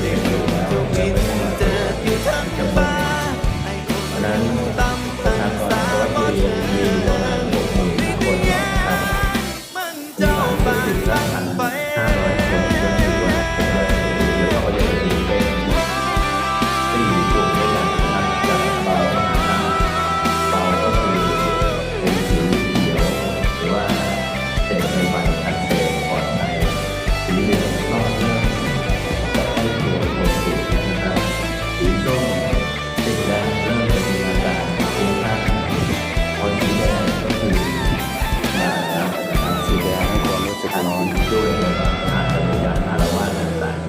Yep. สีส้มติแล้เริ่มจะมีอาการคุ้มข้าสีแดงก็คือมาแล้วสีแดงให้ความรู้สึกนอนด้วยอาจจะมีการอารวาสต่างๆ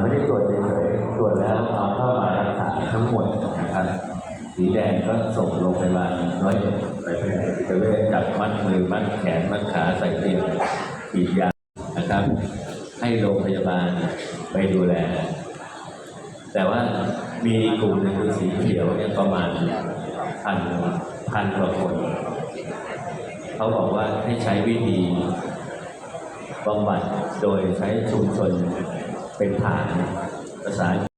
ไม่ได้ตรวจเฉยตรวจแล้วเอาเข้ามารักษาทั้งหมดนะครับสีแดงก็ส่งลงไปมาน้อยไปแพทย์จิตเวชจับมัดมือมัดแขนมัดขาใส่เตียงฉีดยานะครับ ให้โรงพยาบาลไปดูแล แต่ว่ามีกลุ่มหนึ่งคือสีเขียวเนี่ยประมาณพันพันกว่าคนเขาบอกว่าให้ใช้วิธีบำบัดโดยใช้ชุมชนเป็นฐานภาษา